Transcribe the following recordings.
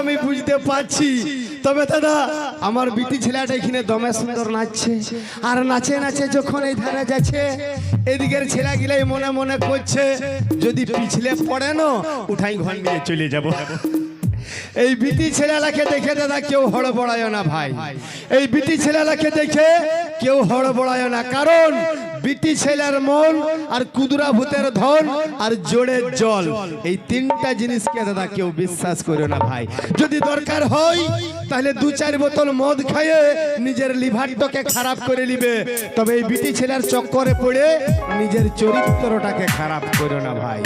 আমি বুঝতে পারছি। তবে দাদা, আমার বিটি ছেলেটা এখানে দমে সুন্দর নাচছে। আর নাচে নাচে যখন এই ধারে যাচ্ছে, এদিকের ছেলেগুলাই মনে মনে করছে, যদি পিছলে পড়ে না, উঠাই ঘর নিয়ে চলে যাব। এই বিটি ছেলেলাকে দেখে দাদা কেউ হড়বড়ায় না ভাই। এই বিটি ছেলেলাকে দেখে কেউ হড়বড়ায় না। কারণ বিটি ছেলের মন আর কুদুরা ভূতের ধন আর জোড়ের জল। এই তিনটা জিনিসকে দাদা কেউ বিশ্বাস করো না ভাই। যদি দরকার হয়, তাহলে দু চার বোতল মদ খাইয়ে নিজের লিভারটাকে খারাপ করে নিবে। তবে এই বিটি ছেলের চক্করে পড়ে নিজের চরিত্রটাকে খারাপ করো না ভাই।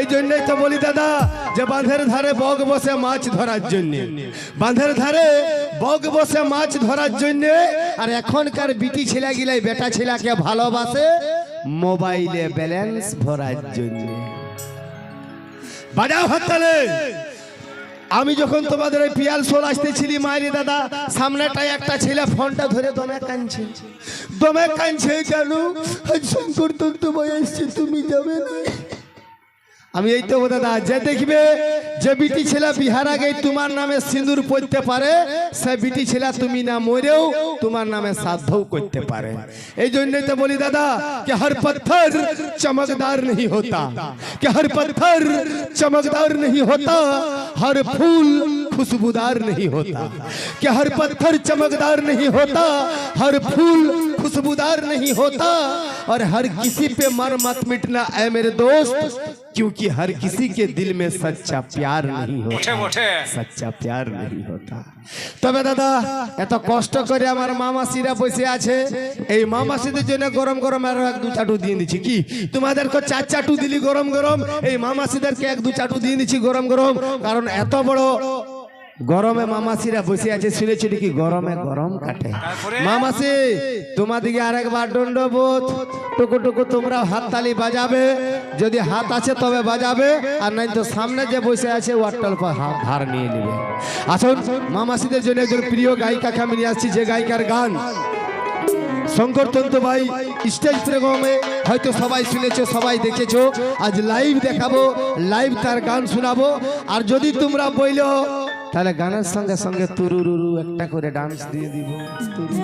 এই জন্যই তো বলি দাদা যে বাঁধের ধারে বগ বসে মাছ ধরার জন্য। বাঁধের ধারে বগ বসে মাছ ধরার জন্য আর এখনকার বিটি ছেলেগিলাই বেটা ছেলেকে ভালোবাসে মোবাইলে ব্যালেন্স ভরার জন্য। বাজাও হাততালে আমি যখন তোমাদের ওই পিয়াল সোল আসতেছিলি মায়েরি দাদা, সামনেটায় একটা ছেলে ফোনটা ধরে দমে কানছে দমে কানছে কেন? শঙ্কর তন্তু বয়সছে তুমি যাবে না। আমি এই তো দাদা যে দেখবে যে বিটি ছেলে বিহার আগে তোমার নামে সিঁদুর পড়তে পারে সে বিটি ছেলে তুমি না মরেও তোমার নামে সাধ্যও করতে পারে এই জন্যই তো বলি দাদা कि हर पत्थर चमकदार नहीं होता कि हर पत्थर चमकदार नहीं होता हर फूल खुशबूदार नहीं होता कि हर पत्थर चमकदार नहीं होता हर फूल खुशबूदार नहीं होता और हर किसी पे मर मत मिटना ऐ मेरे दोस्त क्योंकि हर किसी के दिल में सच्चा प्यार नहीं होता সচ্চা প্যার नहीं होता তবে দাদা এত কষ্ট করে আমার মামাসিরা বসে আছে এই মামাসিদের জন্য গরম গরম আরো এক দু চাটু দিয়ে দিচ্ছি কি তোমাদেরকে চার চাটু দিলি গরম গরম এই মামাসিদেরকে এক দু চাটু দিয়ে দিচ্ছি গরম গরম কারণ এত বড় গরমে মামাসিরা বসে আছে শুনেছি কি গরমে গরম কাটে? মামাসি তোমাদিকে আরেকবার দণ্ডবোধ। টুকু টুকু তোমরা হাততালি বাজাবে। যদি হাত আছে তবে বাজাবে আর নাই তো সামনে যে বসে আছে ওয়ারটাল হাত ধার নিয়ে নেবে। আসুন মামাসিদের জন্য একজন প্রিয় গায়িকাকে আমি নিয়ে আসছি যে গায়িকার গান। শঙ্কর তন্তু ভাই স্টেজ প্রোগ্রামে হয়তো সবাই শুনেছো সবাই দেখেছ। আজ লাইভ দেখাবো লাইভ তার গান শোনাবো। আর যদি তোমরা বইলো তাহলে গানের সঙ্গে সঙ্গে তুরুরুরু একটা করে ডান্স দিয়ে দিব তুরু।